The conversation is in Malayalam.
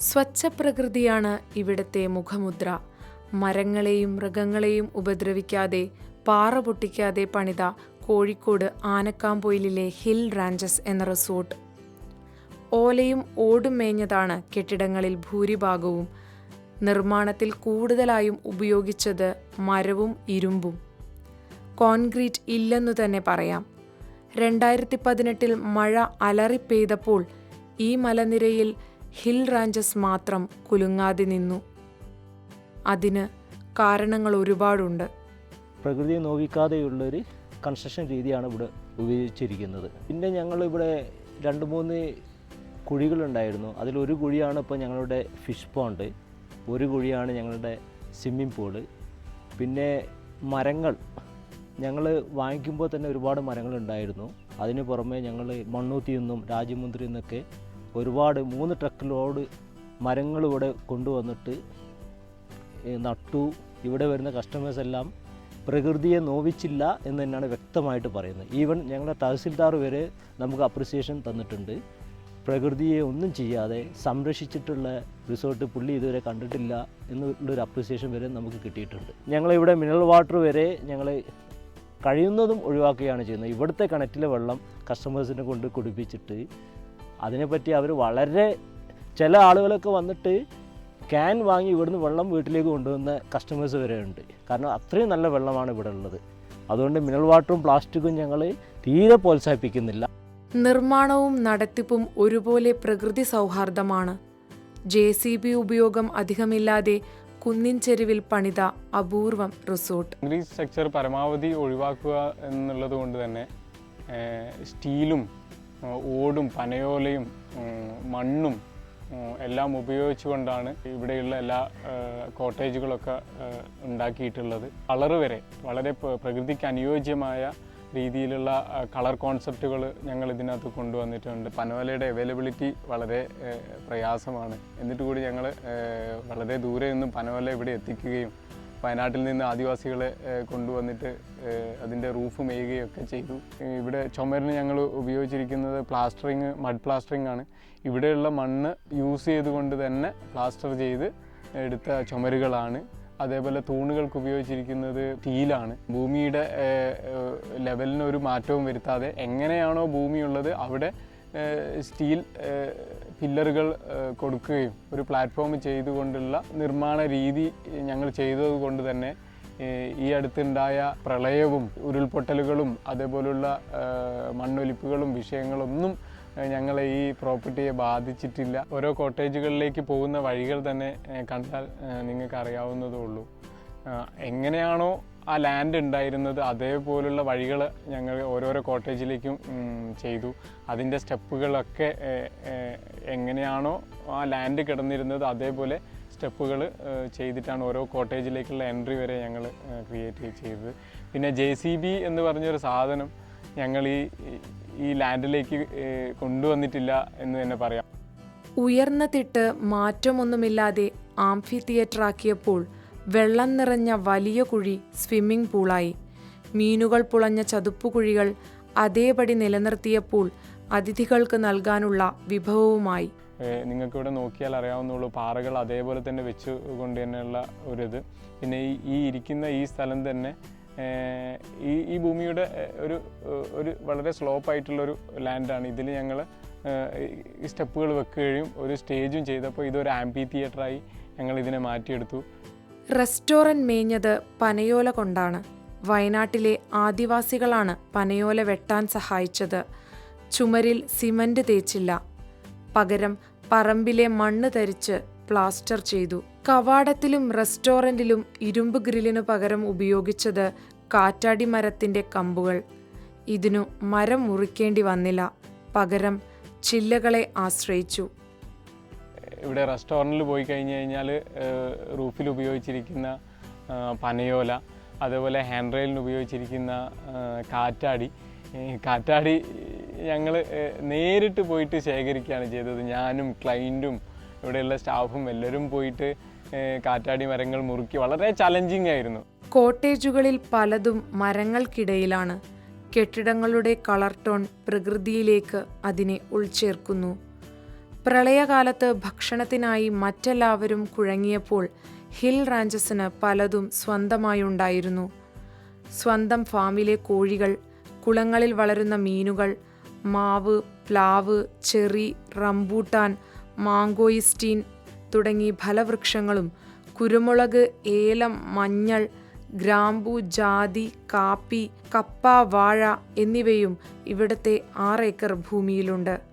സ്വച്ഛ പ്രകൃതിയാണ് ഇവിടുത്തെ മുഖമുദ്ര. മരങ്ങളെയും മൃഗങ്ങളെയും ഉപദ്രവിക്കാതെ പാറ പൊട്ടിക്കാതെ പണിത കോഴിക്കോട് ആനക്കാമ്പൊയിലിലെ ഹിൽ റാഞ്ചസ് എന്ന റിസോർട്ട്. ഓലയും ഓടും മേഞ്ഞതാണ് കെട്ടിടങ്ങളിൽ ഭൂരിഭാഗവും. നിർമ്മാണത്തിൽ കൂടുതലായും ഉപയോഗിച്ചത് മരവും ഇരുമ്പും. കോൺക്രീറ്റ് ഇല്ലെന്നു തന്നെ പറയാം. രണ്ടായിരത്തി പതിനെട്ടിൽ മഴ അലറിപ്പെയ്തപ്പോൾ ഈ മലനിരയിൽ ഹിൽ റാഞ്ചസ് മാത്രം കുലുങ്ങാതെ നിന്നു. അതിന് കാരണങ്ങൾ ഒരുപാടുണ്ട്. പ്രകൃതിയെ നോവിക്കാതെയുള്ളൊരു കൺസ്ട്രക്ഷൻ രീതിയാണ് ഇവിടെ ഉപയോഗിച്ചിരിക്കുന്നത്. പിന്നെ ഞങ്ങളിവിടെ രണ്ട് മൂന്ന് കുഴികളുണ്ടായിരുന്നു. അതിലൊരു കുഴിയാണ് ഇപ്പോൾ ഞങ്ങളുടെ ഫിഷ് പോണ്ട് ഒരു കുഴിയാണ് ഞങ്ങളുടെ സ്വിമ്മിംഗ് പൂൾ പിന്നെ മരങ്ങൾ. ഞങ്ങൾ വാങ്ങിക്കുമ്പോൾ തന്നെ ഒരുപാട് മരങ്ങളുണ്ടായിരുന്നു. അതിന് പുറമെ ഞങ്ങൾ മണ്ണൂത്തിയിൽ നിന്നും രാജമുന്ദ്രിയിൽ നിന്നൊക്കെ ഒരുപാട് മൂന്ന് ട്രക്കിലോട് മരങ്ങൾ ഇവിടെ കൊണ്ടുവന്നിട്ട് നട്ടു. ഇവിടെ വരുന്ന കസ്റ്റമേഴ്സ് എല്ലാം പ്രകൃതിയെ നോവിച്ചില്ല എന്ന് തന്നെയാണ് വ്യക്തമായിട്ട് പറയുന്നത്. ഈവൻ ഞങ്ങളുടെ തഹസിൽദാർ വരെ നമുക്ക് അപ്രിസിയേഷൻ തന്നിട്ടുണ്ട്. പ്രകൃതിയെ ഒന്നും ചെയ്യാതെ സംരക്ഷിച്ചിട്ടുള്ള റിസോർട്ട് പുള്ളി ഇതുവരെ കണ്ടിട്ടില്ല എന്നുള്ളൊരു അപ്രിസിയേഷൻ വരെ നമുക്ക് കിട്ടിയിട്ടുണ്ട്. ഞങ്ങളിവിടെ മിനറൽ വാട്ടർ വരെ ഞങ്ങൾ കഴിയുന്നതും ഒഴിവാക്കുകയാണ് ചെയ്യുന്നത്. ഇവിടുത്തെ കിണറ്റിലെ വെള്ളം കസ്റ്റമേഴ്സിനെ കൊണ്ട് കുടിപ്പിച്ചിട്ട് അതിനെപ്പറ്റി അവർ വളരെ ചില ആളുകളൊക്കെ വന്നിട്ട് ക്യാൻ വാങ്ങി ഇവിടുന്ന് വെള്ളം വീട്ടിലേക്ക് കൊണ്ടുവന്ന കസ്റ്റമേഴ്സ് വരെ ഉണ്ട്. കാരണം അത്രയും നല്ല വെള്ളമാണ് ഇവിടെ ഉള്ളത്. അതുകൊണ്ട് മിനറൽ വാട്ടറും പ്ലാസ്റ്റിക്കും ഞങ്ങൾ തീരെ പ്രോത്സാഹിപ്പിക്കുന്നില്ല. നിർമ്മാണവും നടത്തിപ്പും ഒരുപോലെ പ്രകൃതി സൗഹാർദ്ദമാണ്. ജെ സി ബി ഉപയോഗം അധികമില്ലാതെ കുന്നിൻ ചെരുവിൽ പണിത അപൂർവം റിസോർട്ട്. സ്ട്രക്ചർ പരമാവധി ഒഴിവാക്കുക എന്നുള്ളത് കൊണ്ട് തന്നെ സ്റ്റീലും ഓടും പനയോലയും മണ്ണും എല്ലാം ഉപയോഗിച്ചുകൊണ്ടാണ് ഇവിടെയുള്ള എല്ലാ കോട്ടേജുകളൊക്കെ ഉണ്ടാക്കിയിട്ടുള്ളത്. കളർ വരെ വളരെ പ്രകൃതിക്ക് അനുയോജ്യമായ രീതിയിലുള്ള കളർ കോൺസെപ്റ്റുകൾ ഞങ്ങൾ ഇതിനകത്ത് കൊണ്ടുവന്നിട്ടുണ്ട്. പനോലയുടെ അവൈലബിലിറ്റി വളരെ പ്രയാസമാണ്. എന്നിട്ട് കൂടി ഞങ്ങൾ വളരെ ദൂരെ നിന്നും പനോല ഇവിടെ എത്തിക്കുകയും വയനാട്ടിൽ നിന്ന് ആദിവാസികളെ കൊണ്ടുവന്നിട്ട് അതിന്റെ റൂഫ് മേയുകയൊക്കെ ചെയ്തു. ഇവിടെ ചുമരിന് ഞങ്ങൾ ഉപയോഗിച്ചിരിക്കുന്നത് പ്ലാസ്റ്ററിങ് മഡ് പ്ലാസ്റ്ററിങ് ആണ്. ഇവിടെയുള്ള മണ്ണ് യൂസ് ചെയ്തുകൊണ്ട് തന്നെ പ്ലാസ്റ്റർ ചെയ്ത് എടുത്ത ചുമരുകളാണ്. അതേപോലെ തൂണുകൾക്ക് ഉപയോഗിച്ചിരിക്കുന്നത് തീലാണ് ഭൂമിയുടെ ഒരു മാറ്റവും വരുത്താതെ എങ്ങനെയാണോ ഭൂമിയുള്ളത് അവിടെ സ്റ്റീൽ പില്ലറുകൾ കൊടുക്കുകയും ഒരു പ്ലാറ്റ്ഫോം ചെയ്തുകൊണ്ടുള്ള നിർമ്മാണ രീതി ഞങ്ങൾ ചെയ്തതുകൊണ്ട് തന്നെ ഈ അടുത്തുണ്ടായ പ്രളയവും ഉരുൾപൊട്ടലുകളും അതേപോലുള്ള മണ്ണൊലിപ്പുകളും വിഷയങ്ങളൊന്നും ഞങ്ങളെ ഈ പ്രോപ്പർട്ടിയെ ബാധിച്ചിട്ടില്ല. ഓരോ കോട്ടേജുകളിലേക്ക് പോകുന്ന വഴികൾ തന്നെ കണ്ടാൽ നിങ്ങൾക്ക് അറിയാവുന്നതേ ഉള്ളൂ. എങ്ങനെയാണോ ആ ലാൻഡ് ഉണ്ടായിരുന്നത് അതേപോലുള്ള വഴികൾ ഞങ്ങൾ ഓരോരോ കോട്ടേജിലേക്കും ചെയ്തു. അതിന്റെ സ്റ്റെപ്പുകളൊക്കെ എങ്ങനെയാണോ ആ ലാൻഡ് കിടന്നിരുന്നത് അതേപോലെ സ്റ്റെപ്പുകൾ ചെയ്തിട്ടാണ് ഓരോ കോട്ടേജിലേക്കുള്ള എൻട്രി വരെ ഞങ്ങൾ ക്രിയേറ്റ് ചെയ്തത്. പിന്നെ ജെ സി ബി എന്ന് പറഞ്ഞൊരു സാധനം ഞങ്ങൾ ഈ ഈ ലാൻഡിലേക്ക് കൊണ്ടുവന്നിട്ടില്ല എന്ന് തന്നെ പറയാം. ഉയർന്ന തിട്ട് മാറ്റമൊന്നുമില്ലാതെ ആംഫി തിയേറ്ററാക്കിയപ്പോൾ വെള്ളം നിറഞ്ഞ വലിയ കുഴി സ്വിമ്മിംഗ് പൂളായി മീനുകൾ പുളഞ്ഞ ചതുപ്പുകുഴികൾ അതേപടി നിലനിർത്തിയപ്പോൾ അതിഥികൾക്ക് നൽകാനുള്ള വിഭവവുമായി. നിങ്ങൾക്ക് ഇവിടെ നോക്കിയാൽ അറിയാവുന്നുള്ളൂ പാറകൾ അതേപോലെ തന്നെ വെച്ച് കൊണ്ട് തന്നെയുള്ള ഒരിത്. പിന്നെ ഈ ഈ ഇരിക്കുന്ന ഈ സ്ഥലം തന്നെ ഈ ഈ ഭൂമിയുടെ ഒരു ഒരു വളരെ സ്ലോപ്പായിട്ടുള്ളൊരു ലാൻഡാണ് ഇതിൽ ഞങ്ങൾ ഈ സ്റ്റെപ്പുകൾ വെക്കുകയും ഒരു സ്റ്റേജും ചെയ്തപ്പോൾ ഇതൊരു ആംപി തിയേറ്ററായി ഞങ്ങൾ ഇതിനെ മാറ്റിയെടുത്തു. റെസ്റ്റോറന്റ് മേഞ്ഞത് പനയോല കൊണ്ടാണ്. വയനാട്ടിലെ ആദിവാസികളാണ് പനയോല വെട്ടാൻ സഹായിച്ചത്. ചുമരിൽ സിമന്റ് തേച്ചില്ല. പകരം പറമ്പിലെ മണ്ണ് തരിച്ച് പ്ലാസ്റ്റർ ചെയ്തു. കവാടത്തിലും റെസ്റ്റോറന്റിലും ഇരുമ്പ് ഗ്രില്ലിനു പകരം ഉപയോഗിച്ചത് കാറ്റാടി മരത്തിന്റെ കമ്പുകൾ. ഇതിനു മരം മുറിക്കേണ്ടി വന്നില്ല. പകരം ചില്ലകളെ ആശ്രയിച്ചു. ഇവിടെ റെസ്റ്റോറന്റിൽ പോയി കഴിഞ്ഞ് കഴിഞ്ഞാൽ റൂഫിൽ ഉപയോഗിച്ചിരിക്കുന്ന പനയോല അതേപോലെ ഹാൻഡ് റെയിലിന് ഉപയോഗിച്ചിരിക്കുന്ന കാറ്റാടി. കാറ്റാടി ഞങ്ങൾ നേരിട്ട് പോയിട്ട് ശേഖരിക്കുകയാണ് ചെയ്തത്. ഞാനും ക്ലൈന്റും ഇവിടെയുള്ള സ്റ്റാഫും എല്ലാവരും പോയിട്ട് കാറ്റാടി മരങ്ങൾ മുറുക്കി വളരെ ചലഞ്ചിങ് ആയിരുന്നു. കോട്ടേജുകളിൽ പലതും മരങ്ങൾക്കിടയിലാണ്. കെട്ടിടങ്ങളുടെ കളർ ടോൺ പ്രകൃതിയിലേക്ക് അതിനെ ഉൾച്ചേർക്കുന്നു. പ്രളയകാലത്ത് ഭക്ഷണത്തിനായി മറ്റെല്ലാവരും കുഴങ്ങിയപ്പോൾ ഹിൽ റാഞ്ചസിന് പലതും സ്വന്തമായി ഉണ്ടായിരുന്നു സ്വന്തം ഫാമിലെ കോഴികൾ കുളങ്ങളിൽ വളരുന്ന മീനുകൾ മാവ് പ്ലാവ് ചെറി റംബൂട്ടാൻ മാങ്കോയിസ്റ്റീൻ തുടങ്ങി ഫലവൃക്ഷങ്ങളും കുരുമുളക് ഏലം മഞ്ഞൾ ഗ്രാമ്പു ജാതി കാപ്പി കപ്പ വാഴ എന്നിവയും ഇവിടുത്തെ ആറേക്കർ ഭൂമിയിലുണ്ട്.